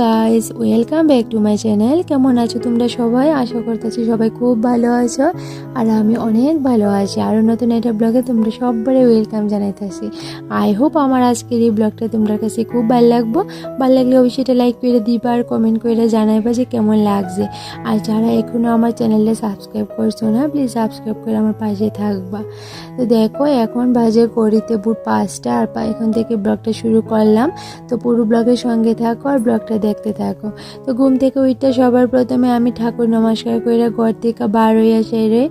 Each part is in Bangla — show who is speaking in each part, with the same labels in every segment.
Speaker 1: Guys welcome back to my channel কেমন আছো তোমরা সবাই? আশা করতেছি সবাই খুব ভালো আছো আর আমি অনেক ভালো আছি। আরও নতুন একটা ব্লগে তোমরা সবারই ওয়েলকাম জানাইতেছি। আই হোপ আমার আজকের এই ব্লগটা তোমরা কাছে খুব ভালো লাগবো। ভালো লাগলে অবশ্যই এটা লাইক করে দিবা আর কমেন্ট করে জানাইবা যে কেমন লাগছে। আর যারা এখনও আমার চ্যানেলে সাবস্ক্রাইব করছ না প্লিজ সাবস্ক্রাইব করে আমার পাশে থাকবা। তো দেখো, এখন বাজে করিতে বুট পাঁচটা। আর এখন থেকে ব্লগটা শুরু করলাম। তো পুরো ব্লগের সঙ্গে থাকো আর ব্লগটা দেখতে থাকো। তো ঘুম থেকে উঠতে সবার প্রথমে আমি ঠাকুর নমস্কার করে ঘর থেকে বার হইয়া সেরে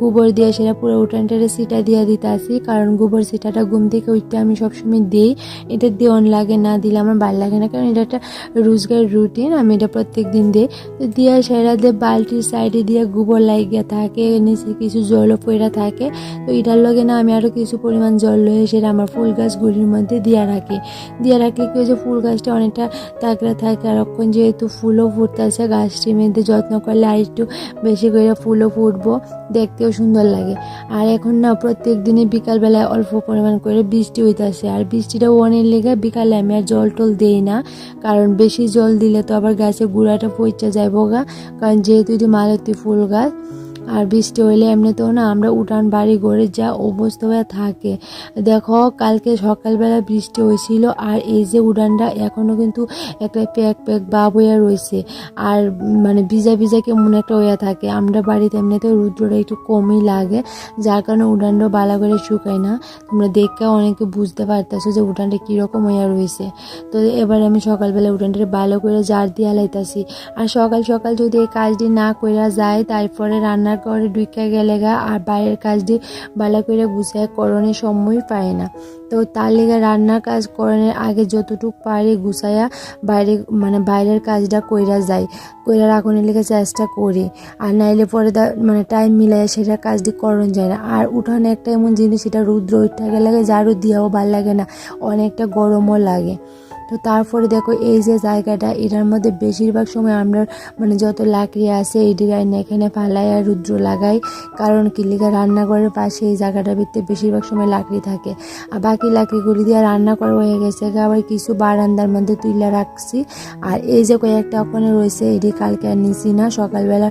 Speaker 1: গোবর দিয়ে সেটা পুরো উঠানটারে সিটা দিয়ে দিতে আসি কারণ গোবর সিটাটা ঘুম থেকে উঠতে আমি সবসময় দিই। এটা দেওয়ান লাগে না, দিলে আমার ভালো লাগে না। কারণ এটা একটা রোজগার রুটিন, আমি এটা প্রত্যেক দিন দিই। তো দিয়া সেরা দিয়ে বালতির সাইডে দিয়ে গোবর লাগিয়ে থাকে, নিচে কিছু জলও পড়া থাকে। তো এটার লগে না আমি আরও কিছু পরিমাণ জল লয়ে সেটা আমার ফুল গাছগুলির মধ্যে দিয়া রাখি। দিয়া রাখলে কি হয়েছে ফুল গাছটা অনেকটা তাগড়া থাকে। আর যেহেতু ফুলও ফুটতেছে গাছটির মধ্যে যত্ন করলে আর একটু বেশি করে ফুলও ফুটবো, দেখতেও সুন্দর লাগে। আর এখন না, প্রত্যেক দিনে বিকালবেলায় অল্প পরিমাণ করে বৃষ্টি হইতেছে। আর বৃষ্টিটা অনেক লেগে বিকালে আমি আর জল টল দিই না। কারণ বেশি জল দিলে তো আবার গাছের গুঁড়াটা পচে যাইব গা। কারণ যেহেতু এটি মালতী ফুল গাছ আর বৃষ্টি হইলে এমনিতেও না আমরা উঠান বাড়ি ঘরে যা অবস্থা হয়ে থাকে। দেখো, কালকে সকালবেলা বৃষ্টি হয়েছিল আর এই যে উড়ানটা এখনও কিন্তু একটা প্যাক প্যাক বাব হয়ে রয়েছে। আর মানে ভিজা ভিজা কেমন একটা হয়ে থাকে। আমরা বাড়িতে এমনিতে রুদ্রটা একটু কমই লাগে, যার কারণে উড়ানটা বালা করে শুকায় না। তোমরা দেখে অনেকে বুঝতে পারতেছো যে উঠানটা কীরকম হয়ে রয়েছে। তো এবার আমি সকালবেলা উঠানটা ভালো করে জার দিয়ে লাইতাছি আর সকাল সকাল যদি এই কাজটি না কইরা যায়, তারপরে রান্নার করে ঢুকে গেলে গা আর বাইরের কাজটি ভালো করে গুছায় করণের সময় পায় না। তো তার লেগে রান্নার কাজ করণের আগে যতটুক পারি গুছাইয়া বাইরে মানে বাইরের কাজটা কইরা যায় কইরা রাখনের লেগে চেষ্টা করি। আর নাইলে পরে মানে টাইম মিলাই সেটা কাজটি করণ যায় না। আর উঠানে একটা এমন জিনিস, সেটা রুদ্র উঠতে গেলে ঝাড়ু দিয়েও ভালো লাগে না, অনেকটা গরমও লাগে। তো তারপরে দেখো এই যে জায়গাটা, এটার মধ্যে বেশিরভাগ সময় আমরা মানে যত লাকড়ি আছে, এই ডিজাইন এখানে ফালাই আর রুদ্র লাগাই। কারণ কিলিকা রান্নাঘরের পাশে এই জায়গাটার ভিতরে বেশিরভাগ সময় লাকড়ি থাকে। আর বাকি লাকড়িগুলি দিয়ে রান্না করা হয়ে গেছে। আবার কিছু বারান্দার মধ্যে তুলে রাখছি। আর এই যে কয়েকটা ওখানে রয়েছে, এটি কালকে আর নিছি না। সকালবেলা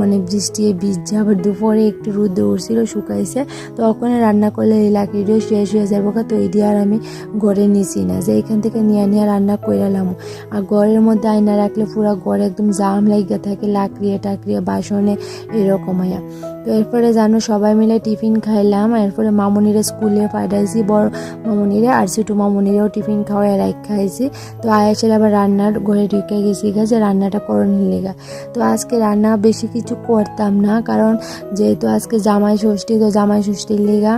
Speaker 1: মানে বৃষ্টি ভিজছে আবার দুপুরে একটু রুদ্র উঠছিল শুকাইছে। তো ওখানে রান্না করলে এই লাকড়িটাও শেষ হয়ে যাব। তো এটি আর আমি ঘরে নিছি না। যে এখান থেকে নিয়ে নিয়ে রান্না কইরালাম। আর ঘরের মধ্যে আয়না রাখলে পুরো ঘর একদম জাম লাগিয়ে থাকে, লাকড়িয়ে টাকড়িয়ে, বাসনে এরকম হইয়া তো এরপরে জানো, সবাই মিলে টিফিন খাইলাম এরপরে মামুনিরে স্কুলে পাঠাইছি, বড় মামুনিরে, আর ছোটো মামুনিরেও টিফিন খাওয়াই রাখ খাইছি। তো আয়াসের আবার রান্নার ঘরে ঢুকে গেছি গেছে রান্নাটা করণ লেগা তো আজকে রান্না বেশি কিছু করতাম না, কারণ যেহেতু আজকে জামাই ষষ্ঠী, তো জামাই ষষ্ঠীর লেগা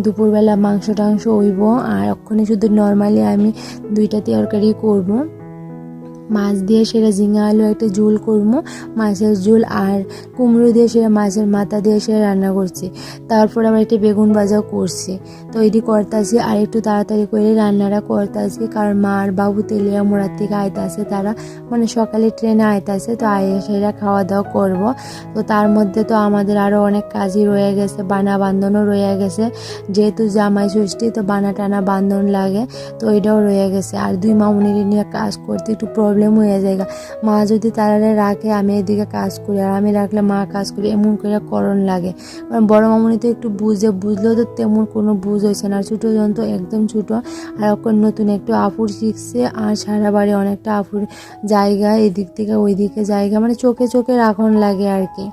Speaker 1: দুপুরবেলা মাংস টাংস হইব আর ওখানে শুধু নর্মালি আমি দুইটা তরকারি করব। মাছ দিয়ে সেটা ঝিঙা আলু একটা ঝোল করব মাছের ঝোল আর কুমড়ো দিয়ে সেটা মাছের মাথা দিয়ে সেটা রান্না করছি। তারপর আবার একটা বেগুন ভাজাও করছি। তো এটি করতেছি আর একটু তাড়াতাড়ি করে রান্নাটা করতেছি কারণ মা আর বাবু তেলিয়া মোড়ার থেকে আইতাছে, তারা মানে সকালে ট্রেনে আইতাছে, তো আইয়া সেটা খাওয়া দাওয়া করব। তো তার মধ্যে তো আমাদের আরও অনেক কাজই রয়ে গেছে, বানা বান্ধনও রয়ে গেছে। যেহেতু জামাই ষষ্ঠী, তো বানা টানা বান্ধন লাগে, তো এটাও রয়ে গেছে। আর দুই মামুনির নিয়ে কাজ করতে একটু প্রবলেম হয়ে যায় মা যদি তারা রাখে, আমি এদিকে কাজ করি, আর আমি রাখলে মা কাজ করি, এমন করে করণ লাগে। কারণ বড় মামনি তো একটু বুঝে, বুঝলেও তো তেমন কোনো বুঝ হয়েছে না। ছোটো জন তো একদম ছোটো, আর এখন নতুন একটু আফুর শিখছে, আর সারা বাড়ি অনেকটা আফুর জায়গা, এদিক থেকে ওই দিকে জায়গা মানে চোখে চোখে রাখন লাগে আর কি।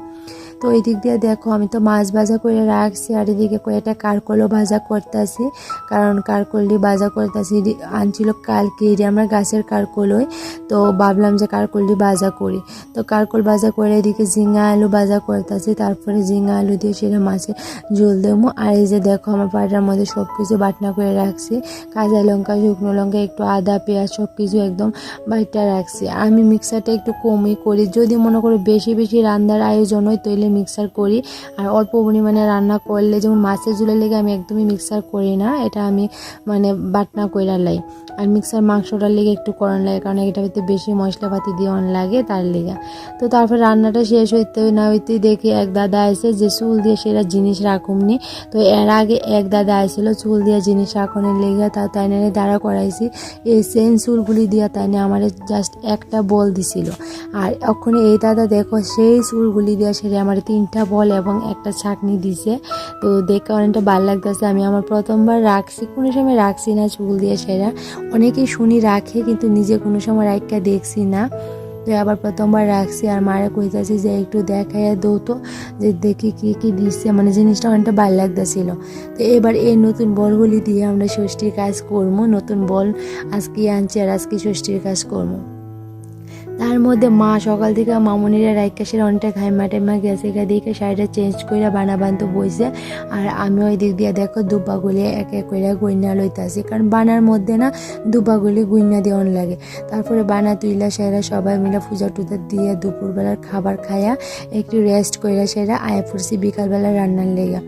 Speaker 1: তো ওই দিক দিয়ে দেখো, আমি তো মাছ ভাজা করে রাখছি আর এদিকে কয়েকটা কারকলও ভাজা করতেছি। কারণ কারকলটি ভাজা করতেছি আনছিল কালকে আমরা গাছের কারকলই তো ভাবলাম যে কারকলটি ভাজা করি। তো কারকল ভাজা করে এদিকে ঝিঙা আলু ভাজা করতেছি, তারপরে ঝিঙা আলু দিয়ে সেটা মাছে ঝোল দেবো। আর এই যে দেখো, আমার পাটার মধ্যে সব কিছু বাটনা করে রাখছি। কাঁচা লঙ্কা, শুকনো লঙ্কা, একটু আদা, পেঁয়াজ সব কিছু একদম বাড়িটা রাখছি। আমি মিক্সারটা একটু কমই করি, যদি মনে করো বেশি বেশি রান্নার আয়োজন হয়, তাহলে মিক্সার করি। আর অল্প পরিমাণে রান্না করলে, যেমন মাছের ঝুলের লেগে আমি একদমই মিক্সার করি না, এটা আমি মানে বাটনা কইরা লাই। আর মিক্সার মাংসটার লেগে একটু করান লাগে, কারণ এটা হইতে বেশি মশলাপাতি দিয়ে অন লাগে তার লেগে। তো তারপর রান্নাটা শেষ হইতে না হইতেই দেখি এক দাদা আছে যে চুল দিয়ে সেটা জিনিস রাখুমনি। তো এর আগে এক দাদা আসছিল চুল দিয়ে জিনিস রাখনের লেগে তা তাই নিয়ে দাঁড়া করাইছি। এই সেম চুলগুলি দিয়া তাই নিয়ে আমার জাস্ট একটা বল দিছিল। আর ওখানে এই দাদা দেখো সেই চুলগুলি দিয়ে সেটা আমার তিনটা বল এবং একটা ছাকনি দিছে। তো দেখে অনেকটা ভালো লাগতেছে। আমি আমার প্রথমবার রাখছি, কোনো সময় রাখছি না চুল দিয়ে সেরা অনেকেই শুনি রাখে, কিন্তু নিজে কোনো সময় রাখা দেখছি না। তো আবার প্রথমবার রাখছি আর মারা কইতাছি যে একটু দেখাইয়া দৌ তো, যে দেখি কি কি দিচ্ছে মানে জিনিসটা অনেকটা ভালো লাগতেছিল। তো এবার এই নতুন বলগুলি দিয়ে আমরা ষষ্ঠীর কাজ করব। নতুন বল আজকে আনছি আর আজকে ষষ্ঠীর কাজ করব। তার মধ্যে মা সকাল থেকে মামনিরা রাইকা সেরা অনেকটা খাইমা টাইমা গেছে গা দেখে শাড়িটা চেঞ্জ করে বানা বানতে বইছে। আর আমি ওই দিক দিয়ে দেখো দুব্বাগুলি এক এক করে গইনা লইতাছি। কারণ বানার মধ্যে না দুব্বাগুলি গুইনা দিয়ে লাগে। তারপরে বানা তুইলা সেরা সবাই মিলে পূজা টুজা দিয়ে দুপুরবেলার খাবার খায়া একটু রেস্ট কইরা সেরা আয়া পড়ছি বিকালবেলা রান্নার লেগা।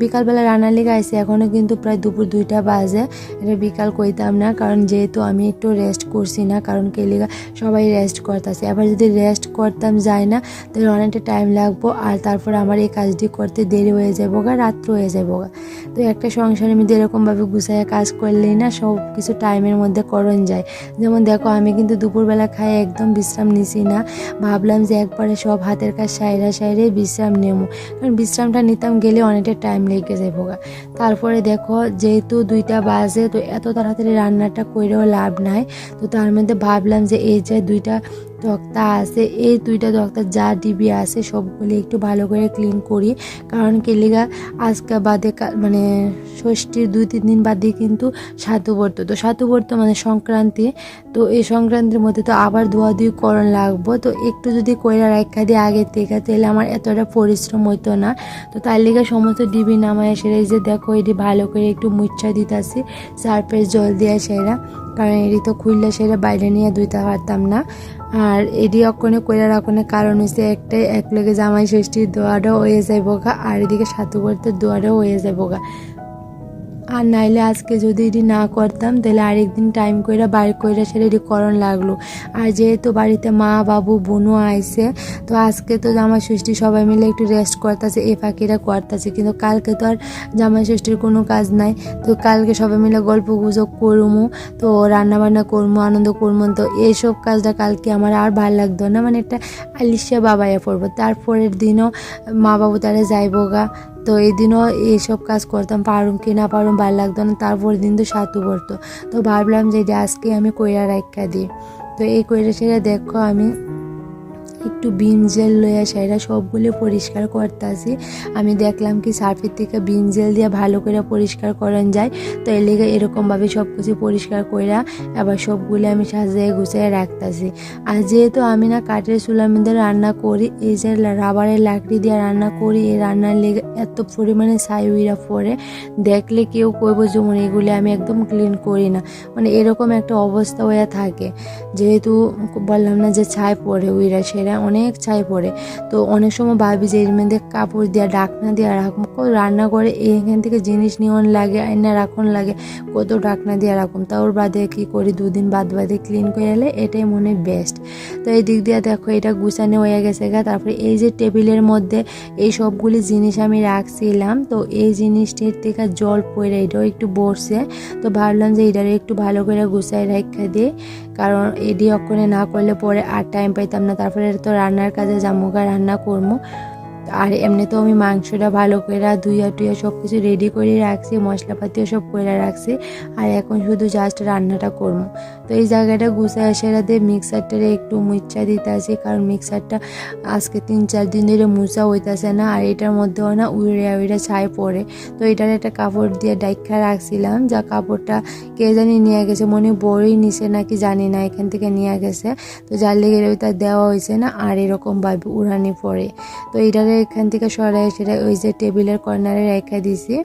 Speaker 1: বিকালবেলা রান্নার লেগে আইসি এখনও কিন্তু প্রায় দুপুর দুইটা বাজে। এটা বিকাল কইতাম না, কারণ যেহেতু আমি একটু রেস্ট করছি না, কারণ কে লেগা সবাই রেস্ট করতেছে। আবার যদি রেস্ট করতাম যাই না, তাহলে অনেকটা টাইম লাগবো, আর তারপর আমার এই কাজটি করতে দেরি হয়ে যাব গা, রাত্র হয়ে যাব গা। তো একটা সংসারের মধ্যে এরকমভাবে গুছাইয়া কাজ করলেই না সব কিছু টাইমের মধ্যে করণ যায়। যেমন দেখো, আমি কিন্তু দুপুরবেলা খাই একদম বিশ্রাম নিছি না। ভাবলাম যে একবারে সব হাতের কাজ সাইরা সাইরে বিশ্রাম নেব কারণ বিশ্রামটা নিতাম গেলে অনেকটা টাইম লেগে যাব ভোগা। তারপরে দেখো, যেহেতু দুইটা বাজে, তো এত তাড়াতাড়ি রান্নাটা করেও লাভ নাই। তো তার মধ্যে ভাবলাম যে এই যে দুইটা তক্তা আছে, এই দুইটা তক্তা যা ডিবি আছে সবগুলি একটু ভালো করে ক্লিন করি। কারণ কেলিগা আজকে বাদে মানে ষষ্ঠীর দুই তিন দিন বাদে কিন্তু সাধুবর্ত। তো সাধুবর্ত মানে সংক্রান্তি, তো এই সংক্রান্তির মধ্যে তো আবার ধোয়াধুয়ি করণ লাগবো। তো একটু যদি কইরা রাখা দিয়ে আগে থেকে তাহলে আমার এতটা পরিশ্রম হইতো না। তো তার লিগে সমস্ত ডিবি নামায় সেরা যে দেখো এটি ভালো করে একটু মুচ্ছা দিতেছি সার্ফের জল দিয়ে সেরা। কারণ এটি তো খুললে সেটা বাইরে নিয়ে ধুইতে পারতাম না। আর এটি অক্ষণে কইরা রাখনের কারণ হচ্ছে একটাই এক লগে জামাই ষষ্ঠীর দোয়াটাও হয়ে যায় বোকা আর এদিকে সাতু করতে দোয়াটাও হয়ে যায় গা আর নাইলে আজকে যদি এটি না করতাম, তাহলে আরেকদিন টাইম কইরা বাইর কইরা সেটা এটি করণ লাগল। আর যেহেতু বাড়িতে মা, বাবু, বোনও আইসে তো আজকে তো জামাই ষষ্ঠী সবাই মিলে একটু রেস্ট করতেছে এ ফাঁকিরা করতেছে। কিন্তু কালকে তো আর জামাই ষষ্ঠীর কোনো কাজ নাই। তো কালকে সবাই মিলে গল্প গুজব করব তো রান্না বান্না করব আনন্দ করব তো এইসব কাজটা কালকে আমার আর ভালো লাগতো না। মানে একটা আলিশা বাবাইয়া পড়ব। তারপরের দিনও মা বাবু তারা যাইবো গা তো এই দিনও এইসব কাজ করতাম, পারুম কি না পারুম ভালো লাগতো না তারপর দিন তো সাতু পড়তো। তো ভাবলাম যে আজকে আমি কইরা রাখা দিই। তো এই কইরা সেটা দেখো আমি একটু বিন জেল লইয়া সেটা সবগুলো পরিষ্কার করতেছি। আমি দেখলাম কি সার্ফের থেকে বিন জেল দিয়ে ভালো করে পরিষ্কার করান যায়। তো এর লেগে এরকমভাবে সব কিছু পরিষ্কার কইরা আবার সবগুলো আমি সাজিয়ে গুছিয়ে রাখতেছি। আর যেহেতু আমি না কাঠের চুলার মধ্যে রান্না করি, এই যে রাবারের লাকড়ি দিয়ে রান্না করি, এই রান্নার লেগে এত পরিমাণে ছাই উইরা পড়ে, দেখলে কেউ কইব যেমন এগুলি আমি একদম ক্লিন করি না। মানে এরকম একটা অবস্থা হয়ে থাকে। যেহেতু বললাম না যে ছাই পড়ে উইরা, সেরা অনেক ছাই পড়ে। তো অনেক সময় ভাবি যে, এর মধ্যে কাপড় দেওয়া ডাকনা দেওয়া কত রান্না করে এখান থেকে জিনিস নিয়ন লাগে আইনা রাখুন লাগে, কত ডাকনা দিয়ে রাখুন তা ওর বাদে কী করি? দুদিন বাদ বাদে ক্লিন করে এলে এটাই মনে বেস্ট তো এই দিক দিয়ে দেখো, এটা গুছানো হয়ে গেছে গা। তারপরে এই যে টেবিলের মধ্যে এই সবগুলি জিনিস আমি রাখছিলাম, তো এই জিনিসটির থেকে জল পড়ে, এটাও একটু বসছে তো ভাবলাম যে, এটারে একটু ভালো করে গুছাই রাখা দিই, কারণ এডি অক্ষণে না করলে পরে আর টাইম পাইতাম না। তারপরে তো রান্নার কাজে জামুকা রান্না করব। আর এমনিতেও আমি মাংসটা ভালো করে ধুইয়া টুইয়া সব কিছু রেডি করে রাখছি, মশলাপাতিও সব করে রাখছি। আর এখন শুধু জাস্ট রান্নাটা করব। তো এই জায়গাটা গুছায় সেরা দিয়ে মিক্সারটারে একটু মুচ্ছা দিতে আসি কারণ মিক্সারটা আজকে তিন চার দিন ধরে মুছা হইতাছে না, আর এটার মধ্যেও না উড়ে উড়ে ছাই পড়ে। তো এটার একটা কাপড় দিয়ে ডাইখা রাখছিলাম, যা কাপড়টা কে জানি নিয়ে গেছে, মনে বড়ই নিছে নাকি জানি না, এখান থেকে নিয়ে গেছে। তো যার লেগে ওইটা দেওয়া হয়েছে না, আর এরকমভাবে উড়ানি পড়ে। তো এটারে এখান থেকে সরাই সেটা ওই যে টেবিলের কর্নারে রেখে দিছি।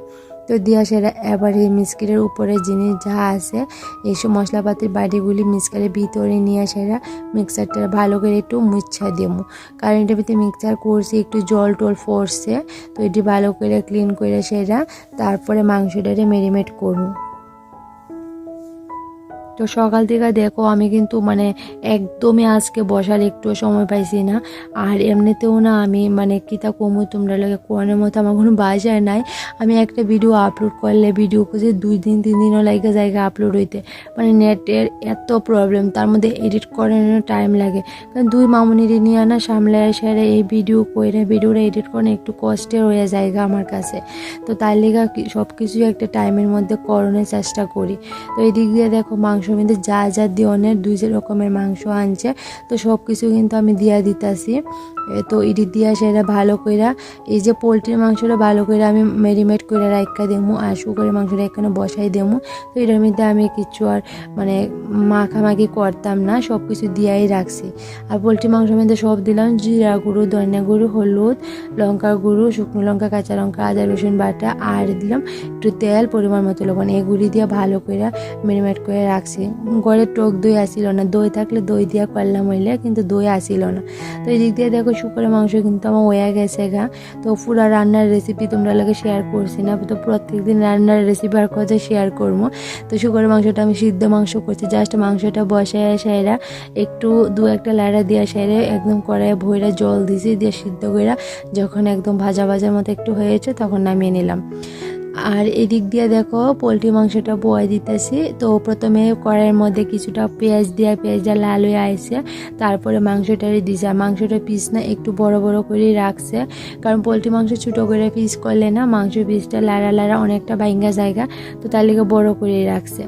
Speaker 1: তো দিয়া সেরা এবার এই মিসকিরের উপরে জিনিস যা আছে এইসব মশলাপাতির বাড়িগুলি মিক্সারের ভিতরে নিয়ে সেরা মিক্সারটা ভালো করে একটু মুচ্ছা দেবো কারণ এটার ভিতরে মিক্সার করছি, একটু জল টল ফোরছে, তো এটি ভালো করে ক্লিন করে সেরা তারপরে মাংসটারে মেরিনেট করব। তো সকাল থেকে দেখো, আমি কিন্তু মানে একদমই আজকে বসার একটু সময় পাইছি না। আর এমনিতেও না আমি মানে কিতা কমু তোমরা লাগে কোয়ানের মতো আমার কোনো বাজার নাই। আমি একটা ভিডিও আপলোড করলে ভিডিও খুঁজে দুই দিন, তিন দিনও লাগে জায়গা আপলোড হইতে। মানে নেটের এত প্রবলেম তার মধ্যে এডিট করানোর টাইম লাগে। কারণ দুই মামুনির নিয়ে না সামলায় সেরে এই ভিডিও করে ভিডিওটা এডিট করানো একটু কষ্টের হয়ে জায়গা আমার কাছে। তো তার লেগে সব কিছুই একটা টাইমের মধ্যে করণের চেষ্টা করি। তো এই দিক দিয়ে দেখো মাংস মধ্যে যা যা দিয়ে অনেক দুই রকমের মাংস আনছে, তো সব কিছু কিন্তু আমি দিয়া দিতাছি। তো ইডি দিয়া সেটা ভালো কইরা, এই যে পোলট্রির মাংসটা ভালো করে আমি মেরিনেট করে রাখা দেবো আর শুকরের মাংসটা এখানে বসাই দেবো তো এটার মধ্যে আমি কিছু আর মানে মাখামাখি করতাম না সব কিছু দিয়াই রাখছি। আর পোলট্রি মাংসের মধ্যে সব দিলাম, জিরা গুঁড়ো, ধনিয়া গুঁড়ো, হলুদ, লঙ্কা গুঁড়ো, শুকনো লঙ্কা, কাঁচা লঙ্কা, আদা, রসুন বাটা, আর দিলাম একটু তেল, পরিমাণ মতো লবণ। এগুলি দিয়ে ভালো করে মেরিনেট করে রাখছি। ঘরে টক দই আসিল না, দই থাকলে দই দিয়া করলাম হইলে কিন্তু দই আসিল না। তো এই দিক দিয়ে দেখো শুকরের মাংস কিন্তু আমার হয়ে গেছে গা। তো পুরো রান্নার রেসিপি তোমরা লাগে শেয়ার করছি না, তো প্রত্যেক দিন রান্নার রেসিপি আর কথা শেয়ার করব। তো শুকরের মাংসটা আমি সিদ্ধ মাংস করছি জাস্ট মাংসটা বসায় সাইরা একটু দু একটা লাড়া দিয়া সাইরে একদম কড়াইয়ে ভইরা জল দিছি, দিয়ে সিদ্ধ কইরা যখন একদম ভাজা ভাজার মতো একটু হয়েছে তখন নামিয়ে নিলাম। আর এদিক দিয়ে দেখো পোলট্রি মাংসটা বয় দিতেছি। তো প্রথমে কড়াইয়ের মধ্যে কিছুটা পেঁয়াজ দিয়ে পেঁয়াজটা লাল হয়ে আসে তারপরে মাংসটারে দিছে মাংসটা পিস না একটু বড় বড় করে রাখছে। কারণ পোলট্রি মাংস ছোটো করে পিস করলে না মাংস পিসটা লাড়া লাড়া অনেকটা বাইঙ্গা জায়গা। তো তার লিগে বড় করে রাখছে।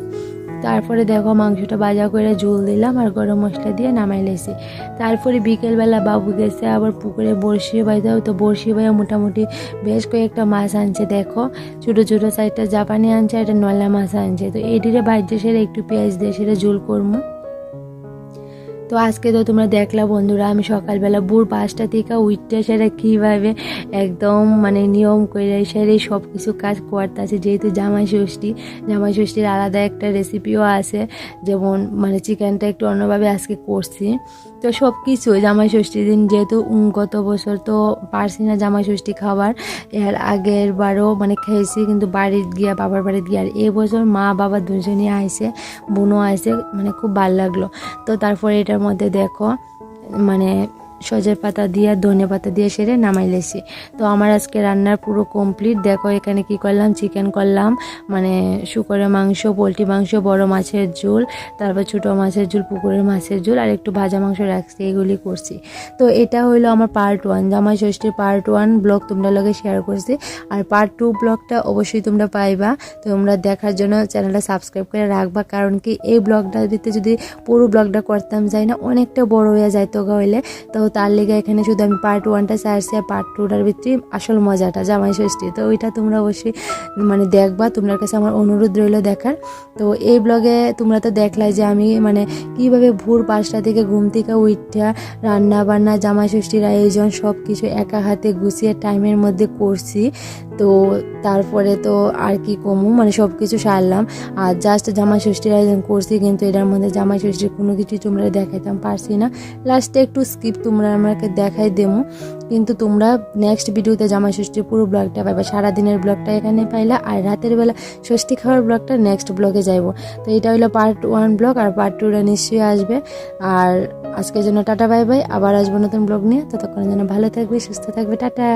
Speaker 1: তারপরে দেখো মাংসটা বাজা করে জল দিলাম আর গরম মশলা দিয়ে নামাই লেছি। তারপরে বিকেলবেলা বাবু গেছে, আবার পুকুরে বড়শি বাইদাও তো বড়শি বাইয়া মোটামুটি বেশ কয়েকটা মাছ আনছে, দেখো। ছোটো ছোটো সাইডটা জাপানি আনছে, একটা নলা মাছ আনছে। তো এটিরে বাইর সেরে একটু পেঁয়াজ দিয়ে সেটা ঝোল করব তো আজকে তো তোমরা দেখলা বন্ধুরা, আমি সকালবেলা ভোর পাঁচটা থেকে উঠতে সেটা কীভাবে একদম মানে নিয়ম করে সেরে সব কিছু কাজ করতে আছে যেহেতু জামাই ষষ্ঠী, জামাই ষষ্ঠীর আলাদা একটা রেসিপিও আছে, যেমন মানে চিকেনটা একটু অন্যভাবে আজকে করছি। তো সব কিছু জামাই ষষ্ঠীর দিন যেহেতু গত বছর তো পারছি না জামাই ষষ্ঠী খাবার এর আগের বারও মানে খেয়েছি, কিন্তু বাড়ির গিয়া, বাবার বাড়িতে গিয়ে, আর এবছর মা বাবা দুজনই আইসে বোনও আইসে মানে খুব ভালো লাগল। তো তারপরে এটার মধ্যে দেখো মানে সজের পাতা দিয়ে, ধনে পাতা দিয়ে সেরে নামাই লেছি তো আমার আজকে রান্নার পুরো কমপ্লিট দেখো এখানে কি করলাম? চিকেন করলাম মানে শুকরের মাংস, পোলট্রি মাংস, বড় মাছের ঝোল, তারপর ছোটো মাছের ঝোল, পুকুরের মাছের ঝোল, আর একটু ভাজা মাংস রাখছি, এগুলি করছি। তো এটা হইল আমার পার্ট ওয়ান জামাই ষষ্ঠীর পার্ট ওয়ান ব্লগ তোমরা লগে শেয়ার করছি। আর পার্ট টু ব্লগটা অবশ্যই তোমরা পাইবা। তোমরা দেখার জন্য চ্যানেলটা সাবস্ক্রাইব করে রাখবা, কারণ কি এই ব্লগটা দিতে যদি পুরো ব্লগটা করতাম যাই না অনেকটা বড় হয়ে যায় তো হইলে, তো তার লেগে এখানে শুধু আমি পার্ট ওয়ানটা চাইছি আর পার্ট টুটার ভিতরে আসল মজাটা, জামাই ষষ্ঠী। তো ওইটা তোমরা অবশ্যই মানে দেখবা, তোমার কাছে আমার অনুরোধ রইল দেখার। তো এই ব্লগে তোমরা তো দেখলাই যে আমি মানে কীভাবে ভোর পাঁচটা থেকে ঘুম থেকে উঠা রান্না বান্না জামাই ষষ্ঠীর আয়োজন সব কিছু একা হাতে গুছিয়ে টাইমের মধ্যে করছি। তো তারপরে তো আর কি কমু মানে সব কিছু সারলাম। আর জাস্ট জামাই ষষ্ঠীর আয়োজন করছি, কিন্তু এটার মধ্যে জামাই ষষ্ঠীর কোনো কিছু তোমরা দেখাইতাম পারছি না। লাস্টে একটু স্কিপ তোমরা আমাকে দেখাই দেবো কিন্তু তোমরা নেক্সট ভিডিওতে জামাই ষষ্ঠীর পুরো ব্লগটা পাইবা। সারাদিনের ব্লগটা এখানে পাইলা আর রাতের বেলা ষষ্ঠী খাওয়ার ব্লগটা নেক্সট ব্লগে যাইব। তো এটা হলো পার্ট ওয়ান ব্লগ আর পার্ট টুটা নিশ্চয়ই আসবে। আর আজকের জন্য টাটা বাই বাই আবার আসব নতুন ব্লগ নিয়ে। ততক্ষণ যেন ভালো থাকবে, সুস্থ থাকবে। টাটা।